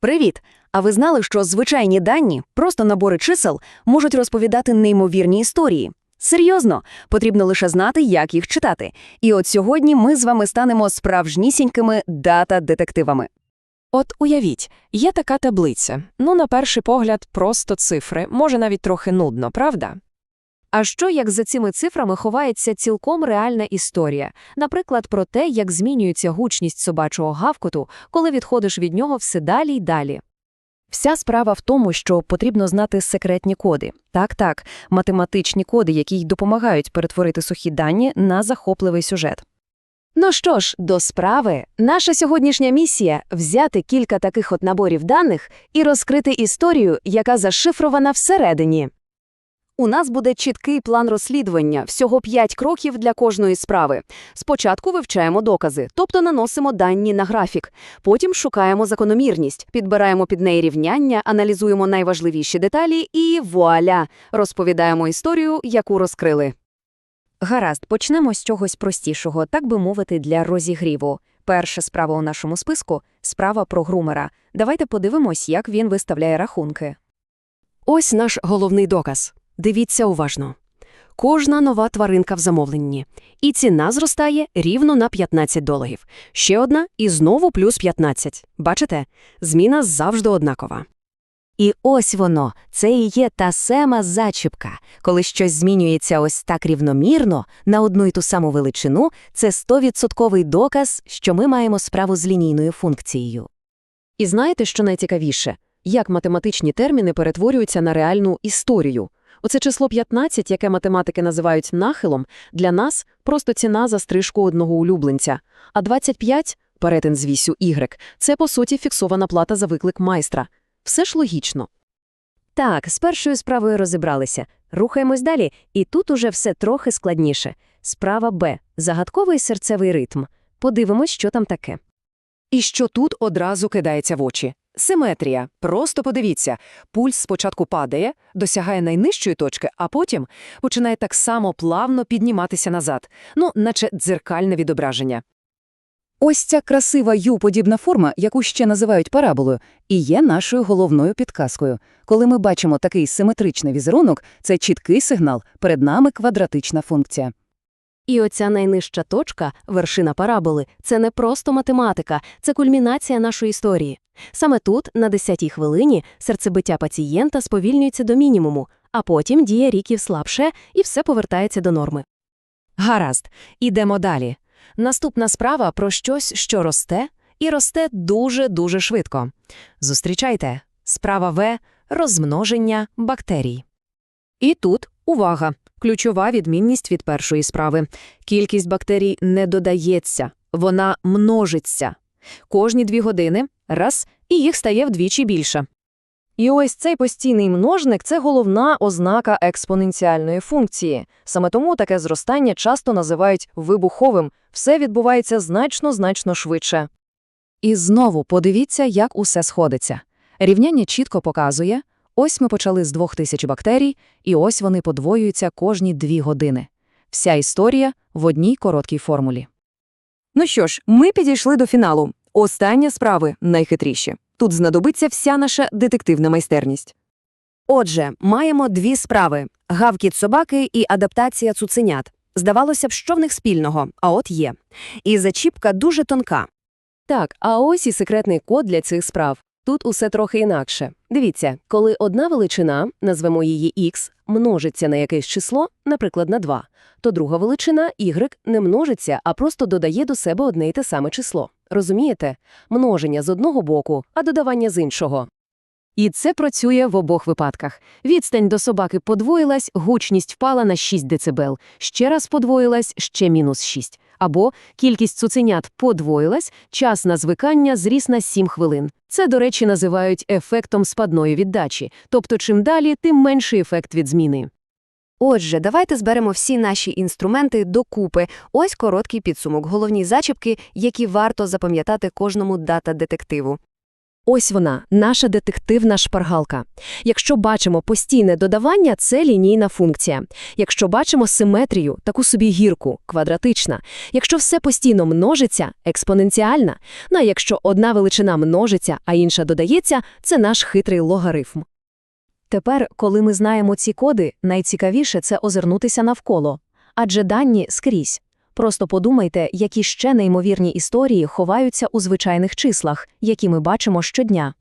Привіт! А ви знали, що звичайні дані, просто набори чисел, можуть розповідати неймовірні історії? Серйозно, потрібно лише знати, як їх читати. І от сьогодні ми з вами станемо справжнісінькими дата-детективами. От уявіть, є така таблиця. Ну, на перший погляд, просто цифри, може навіть трохи нудно, правда? А що, як за цими цифрами ховається цілком реальна історія, наприклад, про те, як змінюється гучність собачого гавкоту, коли відходиш від нього все далі й далі. Вся справа в тому, що потрібно знати секретні коди. Так-так, математичні коди, які й допомагають перетворити сухі дані на захопливий сюжет. Ну що ж, до справи, наша сьогоднішня місія – взяти кілька таких от наборів даних і розкрити історію, яка зашифрована всередині. У нас буде чіткий план розслідування, всього 5 кроків для кожної справи. Спочатку вивчаємо докази, тобто наносимо дані на графік. Потім шукаємо закономірність, підбираємо під неї рівняння, аналізуємо найважливіші деталі і вуаля! Розповідаємо історію, яку розкрили. Гаразд, почнемо з чогось простішого, так би мовити, для розігріву. Перша справа у нашому списку – справа про грумера. Давайте подивимось, як він виставляє рахунки. Ось наш головний доказ. Дивіться уважно. Кожна нова тваринка в замовленні. І ціна зростає рівно на 15 доларів. Ще одна і знову плюс 15. Бачите? Зміна завжди однакова. І ось воно, це і є та сама зачіпка. Коли щось змінюється ось так рівномірно, на одну й ту саму величину, це 100% доказ, що ми маємо справу з лінійною функцією. І знаєте, що найцікавіше? Як математичні терміни перетворюються на реальну історію. Оце число 15, яке математики називають нахилом, для нас просто ціна за стрижку одного улюбленця. А 25 – перетин з вісю Y – це, по суті, фіксована плата за виклик майстра. Все ж логічно. Так, з першою справою розібралися. Рухаємось далі, і тут уже все трохи складніше. Справа Б – загадковий серцевий ритм. Подивимось, що там таке. І що тут одразу кидається в очі? Симетрія. Просто подивіться. Пульс спочатку падає, досягає найнижчої точки, а потім починає так само плавно підніматися назад. Ну, наче дзеркальне відображення. Ось ця красива ю-подібна форма, яку ще називають параболою, і є нашою головною підказкою. Коли ми бачимо такий симетричний візерунок, це чіткий сигнал, перед нами квадратична функція. І оця найнижча точка, вершина параболи, це не просто математика, це кульмінація нашої історії. Саме тут, на 10-й хвилині, серцебиття пацієнта сповільнюється до мінімуму, а потім дія ріків слабше, і все повертається до норми. Гаразд, ідемо далі. Наступна справа про щось, що росте, і росте дуже-дуже швидко. Зустрічайте. Справа В – розмноження бактерій. І тут увага! Ключова відмінність від першої справи. Кількість бактерій не додається, вона множиться. Кожні дві години – раз, і їх стає вдвічі більше. І ось цей постійний множник – це головна ознака експоненціальної функції. Саме тому таке зростання часто називають вибуховим. Все відбувається значно-значно швидше. І знову подивіться, як усе сходиться. Рівняння чітко показує, ось ми почали з 2000 бактерій, і ось вони подвоюються кожні дві години. Вся історія в одній короткій формулі. Ну що ж, ми підійшли до фіналу. Останні справи найхитріші. Тут знадобиться вся наша детективна майстерність. Отже, маємо дві справи – гавкіт собаки і адаптація цуценят. Здавалося б, що в них спільного, а от є. І зачіпка дуже тонка. Так, а ось і секретний код для цих справ. Тут усе трохи інакше. Дивіться, коли одна величина, назвемо її x, множиться на якесь число, наприклад, на 2, то друга величина y не множиться, а просто додає до себе одне й те саме число. Розумієте? Множення з одного боку, а додавання з іншого. І це працює в обох випадках. Відстань до собаки подвоїлась, гучність впала на 6 дБ, ще раз подвоїлась, ще мінус 6. Або кількість цуценят подвоїлась, час на звикання зріс на 7 хвилин. Це, до речі, називають ефектом спадної віддачі, тобто чим далі, тим менший ефект від зміни. Отже, давайте зберемо всі наші інструменти докупи. Ось короткий підсумок, головні зачіпки, які варто запам'ятати кожному дата-детективу. Ось вона, наша детективна шпаргалка. Якщо бачимо постійне додавання, це лінійна функція. Якщо бачимо симетрію, таку собі гірку, квадратична. Якщо все постійно множиться, експоненціальна. Ну а якщо одна величина множиться, а інша додається, це наш хитрий логарифм. Тепер, коли ми знаємо ці коди, найцікавіше це озирнутися навколо. Адже дані скрізь. Просто подумайте, які ще неймовірні історії ховаються у звичайних числах, які ми бачимо щодня.